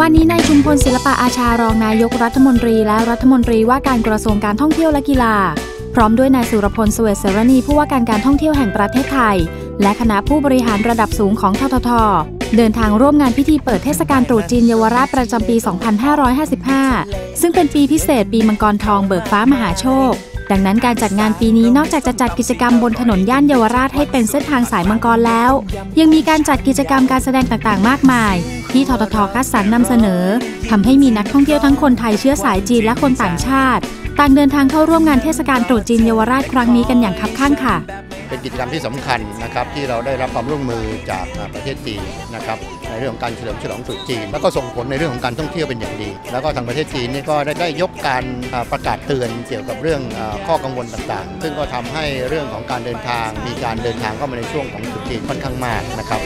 วันนี้นายชุมพลศิลปะอาชารองนายกรัฐมนตรีและรัฐมนตรีว่าการกระทรวงการท่องเที่ยวและกีฬา พร้อมด้วยนายสุรพลสเวสเสรณีผู้ว่าการการท่องเที่ยวแห่งประเทศไทย และคณะผู้บริหารระดับสูงของททท เดินทางร่วมงานพิธีเปิดเทศกาลตรุษจีนเยาวราชประจำปี 2555 ซึ่งเป็นปีพิเศษปีมังกรทองเบิกฟ้ามหาโชคดังนั้นการจัดงานปีนี้นอกจากจะจัดกิจกรรมบนถนนย่านเยาวราชให้เป็นเส้นทางสายมังกรแล้ว ยังมีการจัดกิจกรรมการแสดงต่างๆ มากมาย ที่ทททคัดสรรนำเสนอทำให้มีนักท่องเที่ยวทั้งคนไทยเชื้อสายจีนและคนต่างชาติ ต่างเดินทางเข้าร่วมงานเทศกาลตรุษจีนเยาวราชครั้งนี้กันอย่างคับข้างค่ะ เป็นกิจกรรมที่สำคัญนะครับที่เราได้รับความร่วมมือจากประเทศจีนนะครับในเรื่องของการเฉลิมฉลองตรุษจีน แล้วก็ส่งผลในเรื่องของการท่องเที่ยวเป็นอย่างดี แล้วก็ทางประเทศจีนนี่ก็ได้ได้ยกการประกาศเตือนเกี่ยวกับเรื่องข้อกังวลต่างๆ ซึ่งก็ทำให้เรื่องของการเดินทางมีการเดินทางเข้ามาในช่วงของตรุษจีนค่อนข้างมากนะครับ